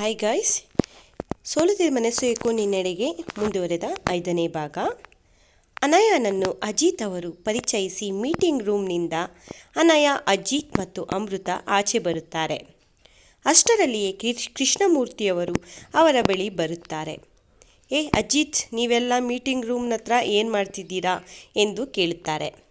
Hi guys ಸೋಲುತ್ತಿದ್ದ ಮನಸ್ಸು ಏಕೋ ನಿನ್ನೆಡೆಗೆ ಮುಂದುವರೆದ ಐದನೇ ಭಾಗ. ಅನಯನನ್ನು ಅಜಿತ್ ಅವರು ಪರಿಚಯಿಸಿ ಮೀಟಿಂಗ್ ರೂಮ್ನಿಂದ ಅನಯ, ಅಜಿತ್ ಮತ್ತು ಅಮೃತ ಆಚೆ ಬರುತ್ತಾರೆ. ಅಷ್ಟರಲ್ಲಿಯೇ ಕೃಷ್, ಕೃಷ್ಣಮೂರ್ತಿಯವರು ಅವರ ಬಳಿ ಬರುತ್ತಾರೆ. ಏ ಅಜಿತ್, ನೀವೆಲ್ಲ ಮೀಟಿಂಗ್ ರೂಮ್ನ ಹತ್ರ ಏನು ಮಾಡ್ತಿದ್ದೀರಾ? ಎಂದು ಕೇಳುತ್ತಾರೆ.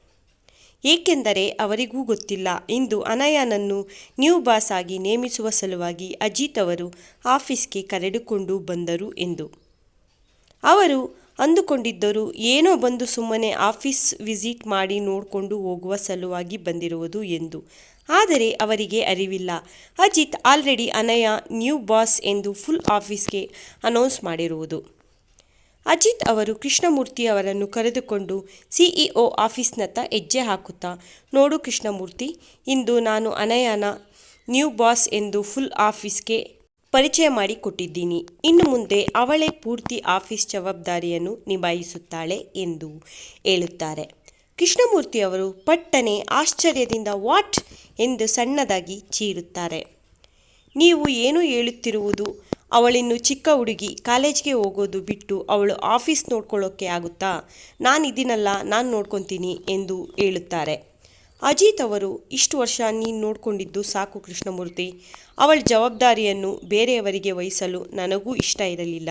ಏಕೆಂದರೆ ಅವರಿಗೂ ಗೊತ್ತಿಲ್ಲ. ಇಂದು ಅನಯಾನನ್ನು ನ್ಯೂ ಬಾಸ್ ಆಗಿ ನೇಮಿಸುವ ಸಲುವಾಗಿ ಅಜಿತ್ ಅವರು ಆಫೀಸ್ಗೆ ಕರೆದುಕೊಂಡು ಬಂದರು ಎಂದು. ಅವರು ಅಂದುಕೊಂಡಿದ್ದರು, ಏನೋ ಬಂದು ಸುಮ್ಮನೆ ಆಫೀಸ್ ವಿಸಿಟ್ ಮಾಡಿ ನೋಡಿಕೊಂಡು ಹೋಗುವ ಸಲುವಾಗಿ ಬಂದಿರುವುದು ಎಂದು. ಆದರೆ ಅವರಿಗೆ ಅರಿವಿಲ್ಲ. Ajit already Anaya new boss ಎಂದು ಫುಲ್ ಆಫೀಸ್ಗೆ ಅನೌನ್ಸ್ ಮಾಡಿರುವುದು. ಅಜಿತ್ ಅವರು ಕೃಷ್ಣಮೂರ್ತಿ ಅವರನ್ನು ಕರೆದುಕೊಂಡು ಸಿಇಒ ಆಫೀಸ್ನತ್ತ ಹೆಜ್ಜೆ ಹಾಕುತ್ತಾ, ನೋಡು ಕೃಷ್ಣಮೂರ್ತಿ, ಇಂದು ನಾನು ಅನಯಾನ, ನ್ಯೂ ಬಾಸ್ ಎಂದು ಫುಲ್ ಆಫೀಸ್ಗೆ ಪರಿಚಯ ಮಾಡಿಕೊಟ್ಟಿದ್ದೀನಿ ಇನ್ನು ಮುಂದೆ ಅವಳೇ ಪೂರ್ತಿ ಆಫೀಸ್ ಜವಾಬ್ದಾರಿಯನ್ನು ನಿಭಾಯಿಸುತ್ತಾಳೆ ಎಂದು ಹೇಳುತ್ತಾರೆ. ಕೃಷ್ಣಮೂರ್ತಿ ಅವರು ಪಟ್ಟನೆ ಆಶ್ಚರ್ಯದಿಂದ ವಾಟ್? ಎಂದು ಸಣ್ಣದಾಗಿ ಚೀರುತ್ತಾರೆ. ನೀವು ಏನು ಹೇಳುತ್ತಿರುವುದು? ಅವಳಿನ್ನು ಚಿಕ್ಕ ಹುಡುಗಿ ಕಾಲೇಜ್ಗೆ ಹೋಗೋದು ಬಿಟ್ಟು ಅವಳು ಆಫೀಸ್ ನೋಡ್ಕೊಳ್ಳೋಕ್ಕೆ ಆಗುತ್ತಾ? ನಾನು ನಾನಿದ್ದೀನಲ್ಲ ನಾನು ನೋಡ್ಕೊತೀನಿ ಎಂದು ಹೇಳುತ್ತಾರೆ. ಅಜಿತ್ ಅವರು, ಇಷ್ಟು ವರ್ಷ ನೀನು ನೋಡಿಕೊಂಡಿದ್ದು ಸಾಕು ಕೃಷ್ಣಮೂರ್ತಿ. ಅವಳ ಜವಾಬ್ದಾರಿಯನ್ನು ಬೇರೆಯವರಿಗೆ ವಹಿಸಲು ನನಗೂ ಇಷ್ಟ ಇರಲಿಲ್ಲ.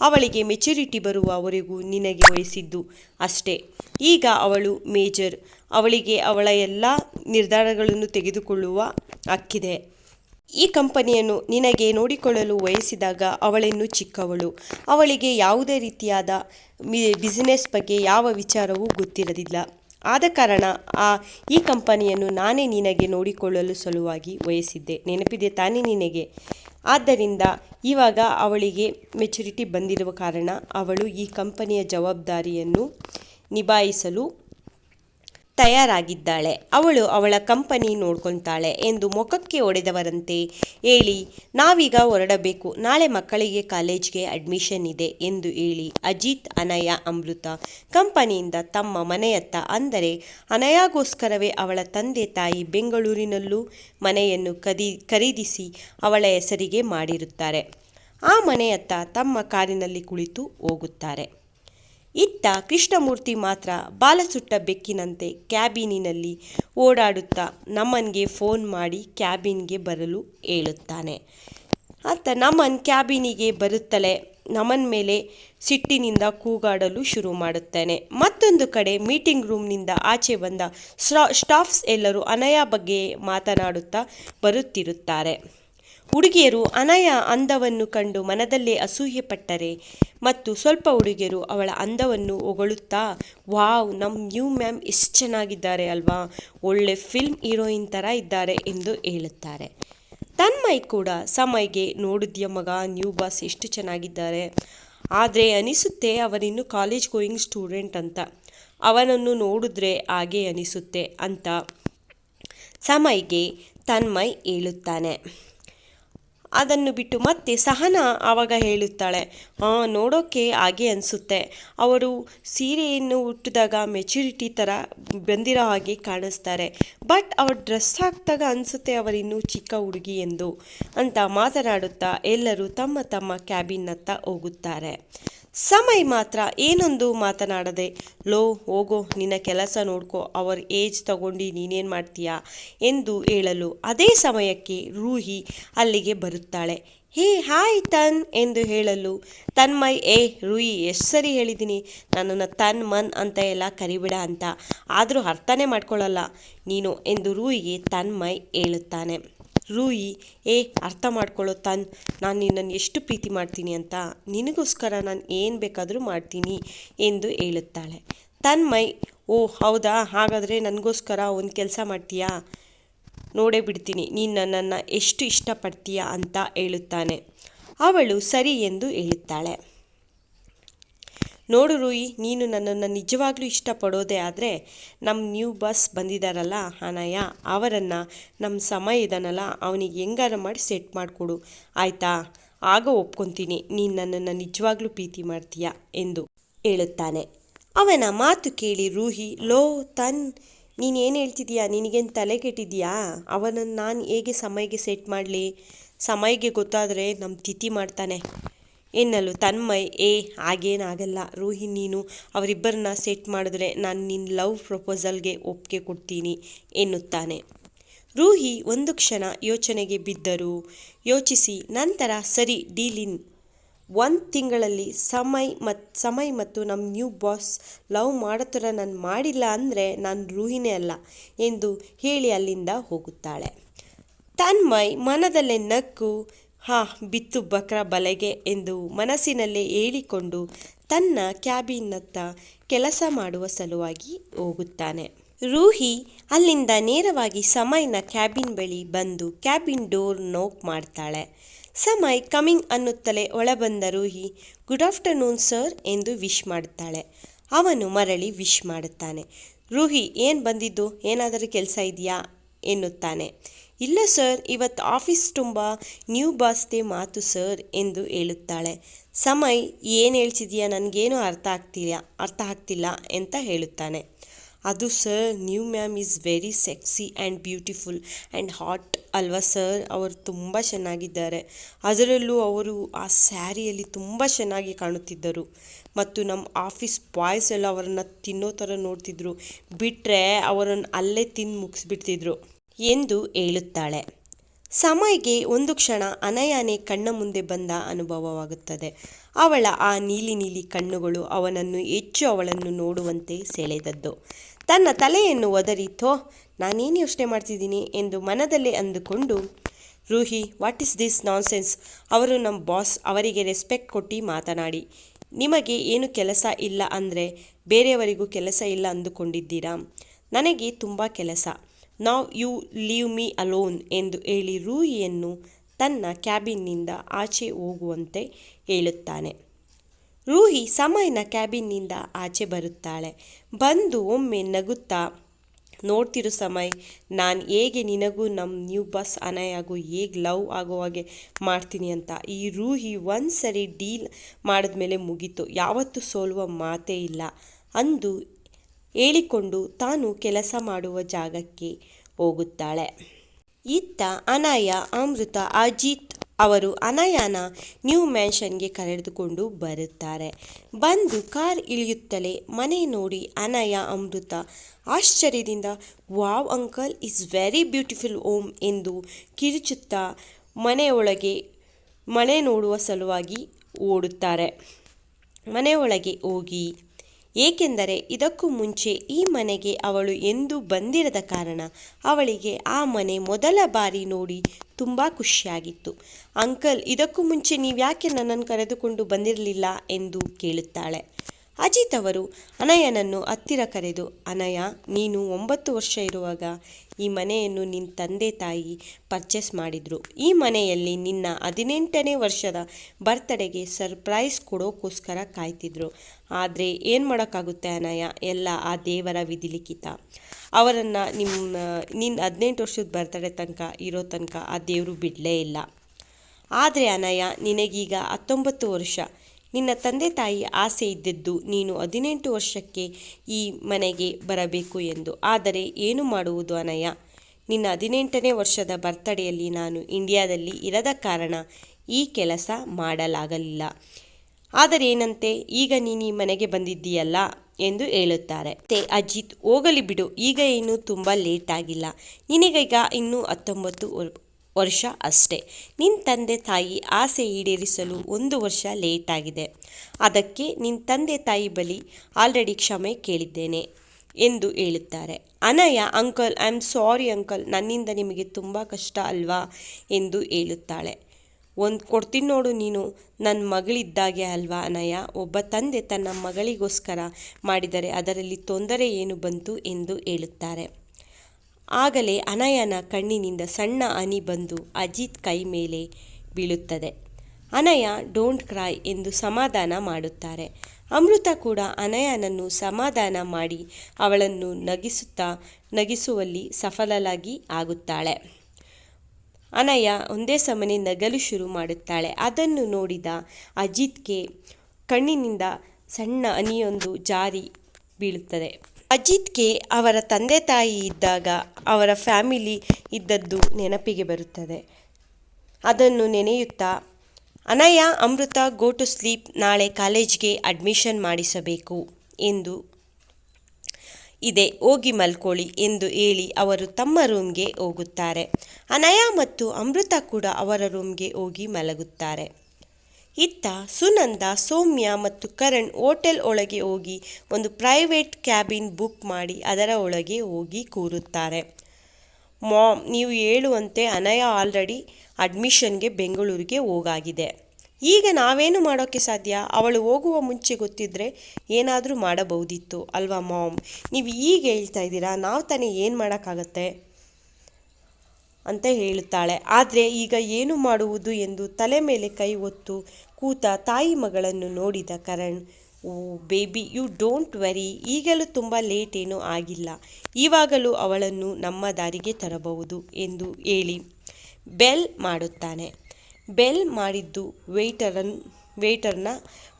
ಅವಳಿಗೆ ಮೆಚುರಿಟಿ ಬರುವವರೆಗೂ ನಿನಗೆ ವಹಿಸಿದ್ದು ಅಷ್ಟೇ. ಈಗ ಅವಳು ಮೇಜರ್. ಅವಳಿಗೆ ಅವಳ ಎಲ್ಲ ನಿರ್ಧಾರಗಳನ್ನು ತೆಗೆದುಕೊಳ್ಳುವ ಹಕ್ಕಿದೆ. ಈ ಕಂಪನಿಯನ್ನು ನಿನಗೆ ನೋಡಿಕೊಳ್ಳಲು ವಯಸ್ಸಿದಾಗ ಅವಳೆನ್ನು ಚಿಕ್ಕವಳು. ಅವಳಿಗೆ ಯಾವುದೇ ರೀತಿಯಾದ ಬಿಸಿನೆಸ್ ಬಗ್ಗೆ ಯಾವ ವಿಚಾರವೂ ಗೊತ್ತಿರಲಿಲ್ಲ. ಆದ ಕಾರಣ ಆ, ಈ ಕಂಪನಿಯನ್ನು ನಾನೇ ನಿನಗೆ ನೋಡಿಕೊಳ್ಳಲು ಸಲುವಾಗಿ ವಹಿಸಿದ್ದೆ ನೆನಪಿದೆ ತಾನೇ ನಿನಗೆ? ಆದ್ದರಿಂದ ಇವಾಗ ಅವಳಿಗೆ ಮೆಚುರಿಟಿ ಬಂದಿರುವ ಕಾರಣ ಅವಳು ಈ ಕಂಪನಿಯ ಜವಾಬ್ದಾರಿಯನ್ನು ನಿಭಾಯಿಸಲು ತಯಾರಾಗಿದ್ದಾಳೆ. ಅವಳು ಅವಳ ಕಂಪನಿ ನೋಡ್ಕೊತಾಳೆ ಎಂದು ಮುಖಕ್ಕೆ ಒಡೆದವರಂತೆ ಹೇಳಿ, ನಾವೀಗ ಹೊರಡಬೇಕು. ನಾಳೆ ಮಕ್ಕಳಿಗೆ ಕಾಲೇಜ್ಗೆ ಅಡ್ಮಿಷನ್ ಇದೆ ಎಂದು ಹೇಳಿ ಅಜಿತ್, ಅನಯ, ಅಮೃತ ಕಂಪನಿಯಿಂದ ತಮ್ಮ ಮನೆಯತ್ತ ಅಂದರೆ ಅನಯಾಗೋಸ್ಕರವೇ ಅವಳ ತಂದೆ ತಾಯಿ ಬೆಂಗಳೂರಿನಲ್ಲೂ ಮನೆಯನ್ನು ಕದಿ, ಖರೀದಿಸಿ ಅವಳ ಹೆಸರಿಗೆ ಮಾಡಿರುತ್ತಾರೆ. ಆ ಮನೆಯತ್ತ ತಮ್ಮ ಕಾರಿನಲ್ಲಿ ಕುಳಿತು ಹೋಗುತ್ತಾರೆ. ಇತ್ತ ಕೃಷ್ಣಮೂರ್ತಿ ಮಾತ್ರ ಬಾಲಸುಟ್ಟ ಬೆಕ್ಕಿನಂತೆ ಕ್ಯಾಬಿನಿನಲ್ಲಿ ಓಡಾಡುತ್ತಾ ನಮನ್ಗೆ ಫೋನ್ ಮಾಡಿ ಕ್ಯಾಬಿನ್ಗೆ ಬರಲು ಹೇಳುತ್ತಾನೆ. ಆತ ನಮನ್ ಕ್ಯಾಬಿನಿಗೆ ಬರುತ್ತಲೇ ನಮನ್ ಮೇಲೆ ಸಿಟ್ಟಿನಿಂದ ಕೂಗಾಡಲು ಶುರು ಮಾಡುತ್ತಾನೆ. ಮತ್ತೊಂದು ಕಡೆ ಮೀಟಿಂಗ್ ರೂಮ್ನಿಂದ ಆಚೆ ಬಂದ ಸ್ಟಾಫ್ಸ್ ಎಲ್ಲರೂ ಅನಯ ಬಗ್ಗೆ ಮಾತನಾಡುತ್ತಾ ಬರುತ್ತಿರುತ್ತಾರೆ. ಹುಡುಗಿಯರು ಅನಯ ಅಂದವನ್ನು ಕಂಡು ಮನದಲ್ಲೇ ಅಸೂಯೆ ಪಟ್ಟರೆ ಮತ್ತು ಸ್ವಲ್ಪ ಹುಡುಗಿಯರು ಅವಳ ಅಂದವನ್ನು ಹೊಗಳುತ್ತಾ, ವಾವ್ ನಮ್ಮ ನ್ಯೂ ಮ್ಯಾಮ್ ಎಷ್ಟು ಚೆನ್ನಾಗಿದ್ದಾರೆ ಅಲ್ವಾ, ಒಳ್ಳೆ ಫಿಲ್ಮ್ ಹೀರೋಯಿನ್ ಥರ ಇದ್ದಾರೆ ಎಂದು ಹೇಳುತ್ತಾರೆ. ತನ್ಮಯ್ ಕೂಡ, ಸಮಯ್ಗೆ ನೋಡಿದ್ಯ ಮಗ, ನ್ಯೂ ಬಾಸ್ ಎಷ್ಟು ಚೆನ್ನಾಗಿದ್ದಾರೆ. ಆದರೆ ಅನಿಸುತ್ತೆ ಅವನಿನ್ನು ಕಾಲೇಜ್ ಗೋಯಿಂಗ್ ಸ್ಟೂಡೆಂಟ್ ಅಂತ. ಅವನನ್ನು ನೋಡಿದ್ರೆ ಹಾಗೆ ಅನಿಸುತ್ತೆ ಅಂತ ಸಮಯ್ಗೆ ತನ್ಮಯ್ ಹೇಳುತ್ತಾನೆ. ಅದನ್ನು ಬಿಟ್ಟು ಮತ್ತೆ ಸಹನ ಆವಾಗ ಹೇಳುತ್ತಾಳೆ ಹಾಂ ನೋಡೋಕ್ಕೆ ಹಾಗೆ ಅನಿಸುತ್ತೆ. ಅವರು ಸೀರೆಯನ್ನು ಹುಟ್ಟಿದಾಗ ಮೆಚುರಿಟಿ ಥರ ಬಂದಿರೋ ಹಾಗೆ ಕಾಣಿಸ್ತಾರೆ. ಬಟ್ ಅವ್ರು ಡ್ರೆಸ್ ಹಾಕಿದಾಗ ಅನಿಸುತ್ತೆ ಅವರಿನ್ನೂ ಚಿಕ್ಕ ಹುಡುಗಿ ಎಂದು. ಅಂತ ಮಾತನಾಡುತ್ತಾ ಎಲ್ಲರೂ ತಮ್ಮ ತಮ್ಮ ಕ್ಯಾಬಿನ್ನತ್ತ ಹೋಗುತ್ತಾರೆ. ಸಮಯ್ ಮಾತ್ರ ಏನೊಂದು ಮಾತನಾಡದೆ, ಲೋ, ಹೋಗೋ, ನಿನ್ನ ಕೆಲಸ ನೋಡ್ಕೋ, ಅವರ ಏಜ್ ತಗೊಂಡು ನೀನೇನು ಮಾಡ್ತೀಯಾ? ಎಂದು ಹೇಳಲು ಅದೇ ಸಮಯಕ್ಕೆ ರೂಹಿ ಅಲ್ಲಿಗೆ ಬರುತ್ತಾಳೆ. ಹೇ, ಹಾಯ್ ತನ್ ಎಂದು ಹೇಳಲು ತನ್ಮಯ್, ಏ ರೂಯಿ ಎಷ್ಟು ಸರಿ ಹೇಳಿದ್ದೀನಿ ನನ್ನನ್ನು ತನ್, ಮನ್ ಅಂತ ಎಲ್ಲ ಕರಿಬೇಡ ಅಂತ. ಆದರೂ ಅರ್ಥನೇ ಮಾಡ್ಕೊಳ್ಳಲ್ಲ ನೀನು ಎಂದು ರೂಯಿಗೆ ತನ್ಮಯ್ ಹೇಳುತ್ತಾನೆ. ರೂಯಿ, ಏ, ಅರ್ಥ ಮಾಡ್ಕೊಳ್ಳೋ ತನ್, ನಾನು ನಿನ್ನನ್ನು ಎಷ್ಟು ಪ್ರೀತಿ ಮಾಡ್ತೀನಿ ಅಂತ? ನಿನಗೋಸ್ಕರ ನಾನು ಏನು ಬೇಕಾದರೂ ಮಾಡ್ತೀನಿ ಎಂದು ಹೇಳುತ್ತಾಳೆ. ತನ್ಮಯ್, ಓ, ಹೌದಾ? ಹಾಗಾದರೆ ನನಗೋಸ್ಕರ ಒಂದು ಕೆಲಸ ಮಾಡ್ತೀಯಾ? ನೋಡೇ ಬಿಡ್ತೀನಿ, ನೀನು ನನ್ನನ್ನು ಎಷ್ಟು ಇಷ್ಟಪಡ್ತೀಯಾ? ಅಂತ ಹೇಳುತ್ತಾನೆ. ಅವಳು ಸರಿ ಎಂದು ಹೇಳುತ್ತಾಳೆ. ನೋಡು ರೂಯಿ, ನೀನು ನನ್ನನ್ನು ನಿಜವಾಗ್ಲೂ ಇಷ್ಟಪಡೋದೇ ಆದರೆ ನಮ್ಮ ನ್ಯೂ ಬಸ್ ಬಂದಿದ್ದಾರಲ್ಲ ಅನಯ್ಯ ಅವರನ್ನು ನಮ್ಮ ಸಮಯ ಇದ್ದಾನಲ್ಲ ಅವನಿಗೆ ಹೆಂಗಾರ ಮಾಡಿ ಸೆಟ್ ಮಾಡಿಕೊಡು. ಆಯಿತಾ? ಆಗ ಒಪ್ಕೊತೀನಿ, ನೀನು ನನ್ನನ್ನು ನಿಜವಾಗ್ಲೂ ಪ್ರೀತಿ ಮಾಡ್ತೀಯ ಎಂದು ಹೇಳುತ್ತಾನೆ. ಅವನ ಮಾತು ಕೇಳಿ ರೂಹಿ, ಲೋ, ತನ್, ನೀನು ಏನು ಹೇಳ್ತಿದೀಯಾ? ನಿನಗೇನು ತಲೆ ಕೆಟ್ಟಿದ್ಯಾ? ಅವನನ್ನು ನಾನು ಹೇಗೆ ಸಮಯಕ್ಕೆ ಸೆಟ್ ಮಾಡಲಿ? ಸಮಯಕ್ಕೆ ಗೊತ್ತಾದರೆ ನಮ್ಮ ತಿಥಿ ಮಾಡ್ತಾನೆ. ಎನ್ನಲು ತನ್ಮಯ್ ಏ, ಹಾಗೇನಾಗಲ್ಲ. ರೂಹಿ, ನೀನು ಅವರಿಬ್ಬರನ್ನ ಸೆಟ್ ಮಾಡಿದ್ರೆ ನಾನು ನಿನ್ನ ಲವ್ ಪ್ರಪೋಸಲ್ಗೆ ಒಪ್ಪಿಗೆ ಕೊಡ್ತೀನಿ ಎನ್ನುತ್ತಾನೆ. ರೂಹಿ ಒಂದು ಕ್ಷಣ ಯೋಚನೆಗೆ ಬಿದ್ದರು ಯೋಚಿಸಿ, ನಂತರ ಸರಿ, ಡೀಲಿನ್. ಒಂದು ತಿಂಗಳಲ್ಲಿ ಸಮಯ್ ಮತ್ತು ಸಮಯ್ ಮತ್ತು ನಮ್ಮ ನ್ಯೂ ಬಾಸ್ ಲವ್ ಮಾಡೋ ಥರ ನಾನು ಮಾಡಿಲ್ಲ ಅಂದರೆ ನಾನು ರೂಹಿನೇ ಅಲ್ಲ ಎಂದು ಹೇಳಿ ಅಲ್ಲಿಂದ ಹೋಗುತ್ತಾಳೆ. ತನ್ಮಯ್ ಮನದಲ್ಲೇ ನಕ್ಕು ಹಾ, ಬಿತ್ತು ಬಕ್ರ ಬಲೆಗೆ ಎಂದು ಮನಸ್ಸಿನಲ್ಲೇ ಹೇಳಿಕೊಂಡು ತನ್ನ ಕ್ಯಾಬಿನ್ನತ್ತ ಕೆಲಸ ಮಾಡುವ ಸಲುವಾಗಿ ಹೋಗುತ್ತಾನೆ. ರೂಹಿ ಅಲ್ಲಿಂದ ನೇರವಾಗಿ ಸಮಯ್ನ ಕ್ಯಾಬಿನ್ ಬಳಿ ಬಂದು ಕ್ಯಾಬಿನ್ ಡೋರ್ ನೋಕ್ ಮಾಡ್ತಾಳೆ. ಸಮಯ್ ಕಮಿಂಗ್ ಅನ್ನುತ್ತಲೇ ಒಳಬಂದ ರೂಹಿ, ಗುಡ್ ಆಫ್ಟರ್ನೂನ್ ಸರ್ ಎಂದು ವಿಶ್ ಮಾಡುತ್ತಾಳೆ ಅವನು ಮರಳಿ ವಿಶ್ ಮಾಡುತ್ತಾನೆ. ರೂಹಿ, ಏನು ಬಂದಿದ್ದು? ಏನಾದರೂ ಕೆಲಸ ಇದೆಯಾ? ಎನ್ನುತ್ತಾನೆ. ಇಲ್ಲ ಸರ್ ಇವತ್ತು ಆಫೀಸ್ ತುಂಬ ನ್ಯೂ ಬಾಸ್ದೆ ಮಾತು ಸರ್ ಎಂದು ಹೇಳುತ್ತಾಳೆ. ಸಮಯ್, ಏನು ಹೇಳ್ತಿದೀಯಾ? ನನಗೇನು ಅರ್ಥ ಆಗ್ತಿಲ್ಲ ಅರ್ಥ ಆಗ್ತಿಲ್ಲ ಅಂತ ಹೇಳುತ್ತಾನೆ. ಅದು sir, new ma'am is very sexy and beautiful and hot ಅಲ್ವಾ ಸರ್? ಅವರು ತುಂಬ ಚೆನ್ನಾಗಿದ್ದಾರೆ. ಅದರಲ್ಲೂ ಅವರು ಆ ಸ್ಯಾರಿಯಲ್ಲಿ ತುಂಬ ಚೆನ್ನಾಗಿ ಕಾಣುತ್ತಿದ್ದರು. ಮತ್ತು ನಮ್ಮ ಆಫೀಸ್ ಬಾಯ್ಸ್ ಎಲ್ಲ ಅವರನ್ನು ತಿನ್ನೋ ಥರ ನೋಡ್ತಿದ್ರು. ಬಿಟ್ಟರೆ ಅವರನ್ನು ಅಲ್ಲೇ ತಿಂದು ಮುಗಿಸ್ಬಿಡ್ತಿದ್ರು. ಎಂದು ಹೇಳುತ್ತಾಳೆ. ಸಮಯಗೆ ಒಂದು ಕ್ಷಣ ಅನಯಾನೆ ಕಣ್ಣ ಮುಂದೆ ಬಂದ ಅನುಭವವಾಗುತ್ತದೆ. ಅವಳ ಆ ನೀಲಿ ನೀಲಿ ಕಣ್ಣುಗಳು ಅವನನ್ನು ಹೆಚ್ಚು ಅವಳನ್ನು ನೋಡುವಂತೆ ಸೆಳೆದದ್ದು. ತನ್ನ ತಲೆಯನ್ನು ಒದರಿತೋ ನಾನೇನು ಯೋಚನೆ ಮಾಡ್ತಿದ್ದೀನಿ? ಎಂದು ಮನದಲ್ಲೇ ಅಂದುಕೊಂಡು, Roohi what is this nonsense ಅವರು ನಮ್ಮ ಬಾಸ್ ಅವರಿಗೆ ರೆಸ್ಪೆಕ್ಟ್ ಕೊಟ್ಟು ಮಾತನಾಡಿ, ನಿಮಗೆ ಏನು ಕೆಲಸ ಇಲ್ಲ ಅಂದರೆ ಬೇರೆಯವರಿಗೂ ಕೆಲಸ ಇಲ್ಲ ಅಂದುಕೊಂಡಿದ್ದೀರಾ? ನನಗೆ ತುಂಬ ಕೆಲಸ. ನಾವ್ ಯು ಲೀವ್ ಮೀ ಅಲೋನ್ ಎಂದು ಹೇಳಿ ರೂಹಿಯನ್ನು ತನ್ನ ಕ್ಯಾಬಿನ್ನಿಂದ ಆಚೆ ಹೋಗುವಂತೆ ಹೇಳುತ್ತಾನೆ. ರೂಹಿ ಸಮಯನ ಕ್ಯಾಬಿನ್ನಿಂದ ಆಚೆ ಬರುತ್ತಾಳೆ. ಬಂದು ಒಮ್ಮೆ ನಗುತ್ತಾ, ನೋಡ್ತಿರೋ ಸಮಯ, ನಾನು ಹೇಗೆ ನಿನಗೂ ನಮ್ಮ ನ್ಯೂ ಬಸ್ ಅನಯಾಗೂ ಹೇಗೆ ಲವ್ ಆಗೋ ಹಾಗೆ ಮಾಡ್ತೀನಿ ಅಂತ. ಈ ರೂಹಿ ಒಂದು ಸರಿ ಡೀಲ್ ಮಾಡಿದ್ಮೇಲೆ ಮುಗೀತು. ಯಾವತ್ತೂ ಸೋಲುವ ಮಾತೇ ಇಲ್ಲ ಅಂದು ಹೇಳಿಕೊಂಡು ತಾನು ಕೆಲಸ ಮಾಡುವ ಜಾಗಕ್ಕೆ ಹೋಗುತ್ತಾಳೆ. ಇತ್ತ ಅನಯ ಅಮೃತ ಅಜಿತ್ ಅವರು ಅನಯನ ನ್ಯೂ ಮ್ಯಾನ್ಷನ್ಗೆ ಕರೆದುಕೊಂಡು ಬರುತ್ತಾರೆ. ಬಂದು ಕಾರ್ ಇಳಿಯುತ್ತಲೇ ಮನೆ ನೋಡಿ ಅನಯ ಅಮೃತ ಆಶ್ಚರ್ಯದಿಂದ, wow uncle is very beautiful home ಎಂದು ಕಿರುಚುತ್ತಾ ಮನೆಯೊಳಗೆ, ಮನೆ ನೋಡುವ ಸಲುವಾಗಿ ಓಡುತ್ತಾರೆ. ಮನೆಯೊಳಗೆ ಹೋಗಿ ಏಕೆಂದರೆ ಇದಕ್ಕೂ ಮುಂಚೆ ಈ ಮನೆಗೆ ಅವಳು ಎಂದೂ ಬಂದಿರದ ಕಾರಣ ಅವಳಿಗೆ ಆ ಮನೆ ಮೊದಲ ಬಾರಿ ನೋಡಿ ತುಂಬ ಖುಷಿಯಾಗಿತ್ತು. ಅಂಕಲ್, ಇದಕ್ಕೂ ಮುಂಚೆ ನೀವ್ಯಾಕೆ ನನ್ನನ್ನು ಕರೆದುಕೊಂಡು ಬಂದಿರಲಿಲ್ಲ ಎಂದು ಕೇಳುತ್ತಾಳೆ. ಅಜಿತ್ ಅವರು, ಅನಯನನ್ನು ಹತ್ತಿರ ಕರೆದು, ಅನಯ, ನೀನು ಒಂಬತ್ತು ವರ್ಷ ಇರುವಾಗ ಈ ಮನೆಯನ್ನು ನಿನ್ನ ತಂದೆ ತಾಯಿ ಪರ್ಚೇಸ್ ಮಾಡಿದರು. ಈ ಮನೆಯಲ್ಲಿ ನಿನ್ನ ಹದಿನೆಂಟನೇ ವರ್ಷದ ಬರ್ತಡೆಗೆ ಸರ್ಪ್ರೈಸ್ ಕೊಡೋಕ್ಕೋಸ್ಕರ ಕಾಯ್ತಿದ್ರು. ಆದರೆ ಏನು ಮಾಡೋಕ್ಕಾಗುತ್ತೆ ಅನಯ? ಎಲ್ಲ ಆ ದೇವರ ವಿಧಿಲಿಖಿತ. ಅವರನ್ನು ನಿಮ್ಮ ನಿನ್ನ ಹದಿನೆಂಟು ವರ್ಷದ ಬರ್ತ್ಡೇ ತನಕ, ಇರೋ ತನಕ ಆ ದೇವರು ಬಿಡಲೇ ಇಲ್ಲ. ಆದರೆ ಅನಯ, ನಿನಗೀಗ ಹತ್ತೊಂಬತ್ತು ವರ್ಷ. ನಿನ್ನ ತಂದೆ ತಾಯಿ ಆಸೆ ಇದ್ದದ್ದು ನೀನು ಹದಿನೆಂಟು ವರ್ಷಕ್ಕೆ ಈ ಮನೆಗೆ ಬರಬೇಕು ಎಂದು. ಆದರೆ ಏನು ಮಾಡುವುದು ಅನಯ ನಿನ್ನ ಹದಿನೆಂಟನೇ ವರ್ಷದ ಬರ್ತಡೆಯಲ್ಲಿ ನಾನು ಇಂಡಿಯಾದಲ್ಲಿ ಇರದ ಕಾರಣ ಈ ಕೆಲಸ ಮಾಡಲಾಗಲಿಲ್ಲ. ಆದರೆ ಏನಂತೆ? ಈಗ ನೀನು ಈ ಮನೆಗೆ ಬಂದಿದ್ದೀಯಲ್ಲ ಎಂದು ಹೇಳುತ್ತಾರೆ. ಮತ್ತೆ ಅಜಿತ್, ಹೋಗಲಿ ಬಿಡು, ಈಗ ಏನು ತುಂಬ ಲೇಟ್ ಆಗಿಲ್ಲ. ನಿನಗೀಗ ಇನ್ನೂ ಹತ್ತೊಂಬತ್ತು ವರ್ಷ ಅಷ್ಟೆ. ನಿನ್ನ ತಂದೆ ತಾಯಿ ಆಸೆ ಈಡೇರಿಸಲು ಒಂದು ವರ್ಷ ಲೇಟ್ ಆಗಿದೆ. ಅದಕ್ಕೆ ನಿನ್ನ ತಂದೆ ತಾಯಿ ಬಳಿ ಆಲ್ರೆಡಿ ಕ್ಷಮೆ ಕೇಳಿದ್ದೇನೆ ಎಂದು ಹೇಳುತ್ತಾರೆ. Anaya, uncle, I am sorry uncle. ನನ್ನಿಂದ ನಿಮಗೆ ತುಂಬ ಕಷ್ಟ ಅಲ್ವಾ? ಎಂದು ಹೇಳುತ್ತಾಳೆ. ಒಂದು ಕೊಡ್ತೀನಿ ನೋಡು ನೀನು. ನನ್ನ ಮಗಳಿದ್ದಾಗೆ ಅಲ್ವಾ ಅನಯ? ಒಬ್ಬ ತಂದೆ ತನ್ನ ಮಗಳಿಗೋಸ್ಕರ ಮಾಡಿದರೆ ಅದರಲ್ಲಿ ತೊಂದರೆ ಏನು ಬಂತು? ಎಂದು ಹೇಳುತ್ತಾರೆ. ಆಗಲೇ ಅನಯನ ಕಣ್ಣಿನಿಂದ ಸಣ್ಣ ಅನಿ ಬಂದು ಅಜಿತ್ ಕೈ ಮೇಲೆ ಬೀಳುತ್ತದೆ. ಅನಯ, ಡೋಂಟ್ ಕ್ರೈ ಎಂದು ಸಮಾಧಾನ ಮಾಡುತ್ತಾರೆ. ಅಮೃತ ಕೂಡ ಅನಯನನ್ನು ಸಮಾಧಾನ ಮಾಡಿ ಅವಳನ್ನು ನಗಿಸುತ್ತಾ, ನಗಿಸುವಲ್ಲಿ ಸಫಲರಾಗಿ ಆಗುತ್ತಾಳೆ. ಅನಯ ಒಂದೇ ಸಮನೆ ನಗಲು ಶುರು ಮಾಡುತ್ತಾಳೆ. ಅದನ್ನು ನೋಡಿದ ಅಜಿತ್ಗೆ ಕಣ್ಣಿನಿಂದ ಸಣ್ಣ ಅನಿಯೊಂದು ಜಾರಿ ಬೀಳುತ್ತದೆ. ಅಜಿತ್ಗೆ ಅವರ ತಂದೆ ತಾಯಿ ಇದ್ದಾಗ ಅವರ ಫ್ಯಾಮಿಲಿ ಇದ್ದದ್ದು ನೆನಪಿಗೆ ಬರುತ್ತದೆ. ಅದನ್ನು ನೆನೆಯುತ್ತಾ ಅನಯ ಅಮೃತ ಗೋ ಟು ಸ್ಲೀಪ್ ನಾಳೆ ಕಾಲೇಜ್ಗೆ ಅಡ್ಮಿಷನ್ ಮಾಡಿಸಬೇಕು ಎಂದು ಇದೆ ಹೋಗಿ ಮಲ್ಕೊಳ್ಳಿ ಎಂದು ಹೇಳಿ ಅವರು ತಮ್ಮ ರೂಮ್ಗೆ ಹೋಗುತ್ತಾರೆ. ಅನಯ ಮತ್ತು ಅಮೃತ ಕೂಡ ಅವರ ರೂಮ್ಗೆ ಹೋಗಿ ಮಲಗುತ್ತಾರೆ. ಇತ್ತ ಸುನಂದ, ಸೌಮ್ಯ ಮತ್ತು ಕರಣ್ ಹೋಟೆಲ್ ಒಳಗೆ ಹೋಗಿ ಒಂದು ಪ್ರೈವೇಟ್ ಕ್ಯಾಬಿನ್ ಬುಕ್ ಮಾಡಿ ಅದರ ಒಳಗೆ ಹೋಗಿ ಕೂರುತ್ತಾರೆ. ಮಾಮ್, ನೀವು ಹೇಳುವಂತೆ ಅನಯ ಆಲ್ರೆಡಿ ಅಡ್ಮಿಷನ್ಗೆ ಬೆಂಗಳೂರಿಗೆ ಹೋಗಾಗಿದೆ. ಈಗ ನಾವೇನು ಮಾಡೋಕ್ಕೆ ಸಾಧ್ಯ? ಅವಳು ಹೋಗುವ ಮುಂಚೆ ಗೊತ್ತಿದ್ದರೆ ಏನಾದರೂ ಮಾಡಬಹುದಿತ್ತು, ಅಲ್ವಾ ಮಾಮ್? ನೀವು ಈಗ ಹೇಳ್ತಾ ಇದ್ದೀರಾ, ನಾವು ತಾನೇ ಏನು ಮಾಡೋಕ್ಕಾಗತ್ತೆ? ಅಂತ ಹೇಳುತ್ತಾಳೆ. ಆದರೆ ಈಗ ಏನು ಮಾಡುವುದು ಎಂದು ತಲೆ ಮೇಲೆ ಕೈ ಒತ್ತು ಕೂತ ತಾಯಿ ಮಗಳನ್ನು ನೋಡಿದ Karan, oh baby, you don't worry. ಈಗಲೂ ತುಂಬ ಲೇಟ್ ಏನೂ ಆಗಿಲ್ಲ. ಈವಾಗಲೂ ಅವಳನ್ನು ನಮ್ಮ ದಾರಿಗೆ ತರಬಹುದು ಎಂದು ಹೇಳಿ ಬೆಲ್ ಮಾಡುತ್ತಾನೆ. ಬೆಲ್ ಮಾಡಿದ್ದು ವೇಟರನ್, ವೇಟರ್ನ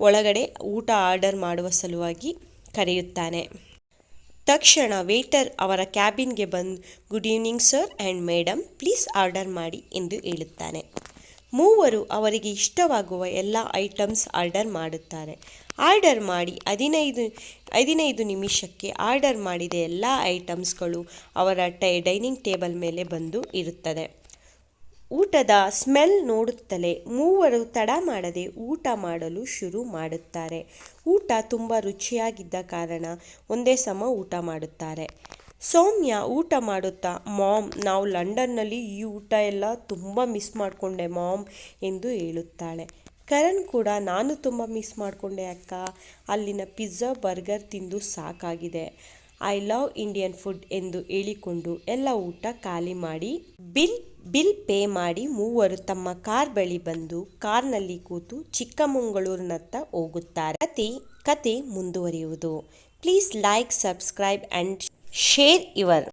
ಒಳಗಡೆ ಊಟ ಆರ್ಡರ್ ಮಾಡುವ ಸಲುವಾಗಿ ಕರೆಯುತ್ತಾನೆ. ತಕ್ಷಣ ವೇಟರ್ ಅವರ ಕ್ಯಾಬಿನ್ಗೆ ಬಂದು, good evening sir and madam please order ಮಾಡಿ ಎಂದು ಹೇಳುತ್ತಾನೆ. ಮೂವರು ಅವರಿಗೆ ಇಷ್ಟವಾಗುವ ಎಲ್ಲ ಐಟಮ್ಸ್ ಆರ್ಡರ್ ಮಾಡುತ್ತಾರೆ. ಆರ್ಡರ್ ಮಾಡಿ ಹದಿನೈದು ಹದಿನೈದು ನಿಮಿಷಕ್ಕೆ ಆರ್ಡರ್ ಮಾಡಿದ ಎಲ್ಲ ಐಟಮ್ಸ್ಗಳು ಅವರ ಟೈ, ಡೈನಿಂಗ್ ಟೇಬಲ್ ಮೇಲೆ ಬಂದು ಇರುತ್ತದೆ. ಊಟದ ಸ್ಮೆಲ್ ನೋಡುತ್ತಲೇ ಮೂವರು ತಡ ಮಾಡದೆ ಊಟ ಮಾಡಲು ಶುರು ಮಾಡುತ್ತಾರೆ. ಊಟ ತುಂಬ ರುಚಿಯಾಗಿದ್ದ ಕಾರಣ ಒಂದೇ ಸಮ ಊಟ ಮಾಡುತ್ತಾರೆ. ಸೌಮ್ಯ ಊಟ ಮಾಡುತ್ತಾ, ಮಾಮ್, ನಾವು ಲಂಡನ್ನಲ್ಲಿ ಈ ಊಟ ಎಲ್ಲ ತುಂಬ ಮಿಸ್ ಮಾಡಿಕೊಂಡೆ ಮಾಮ್ ಎಂದು ಹೇಳುತ್ತಾಳೆ. ಕರಣ್ ಕೂಡ, ನಾನು ತುಂಬ ಮಿಸ್ ಮಾಡಿಕೊಂಡೆ ಅಕ್ಕ, ಅಲ್ಲಿನ ಪಿಜ್ಜಾ, ಬರ್ಗರ್ ತಿಂದು ಸಾಕಾಗಿದೆ. ಐ ಲವ್ ಇಂಡಿಯನ್ ಫುಡ್ ಎಂದು ಹೇಳಿಕೊಂಡು ಎಲ್ಲ ಊಟ ಖಾಲಿ ಮಾಡಿ ಬಿಲ್ ಬಿಲ್ ಪೇ ಮಾಡಿ ಮೂವರು ತಮ್ಮ ಕಾರ್ ಬಳಿ ಬಂದು ಕಾರ್ನಲ್ಲಿ ಕೂತು ಚಿಕ್ಕಮಗಳೂರಿನತ್ತ ಹೋಗುತ್ತಾರೆ. ಕತೆ ಕತೆ ಮುಂದುವರಿಯುವುದು. Please like subscribe and share your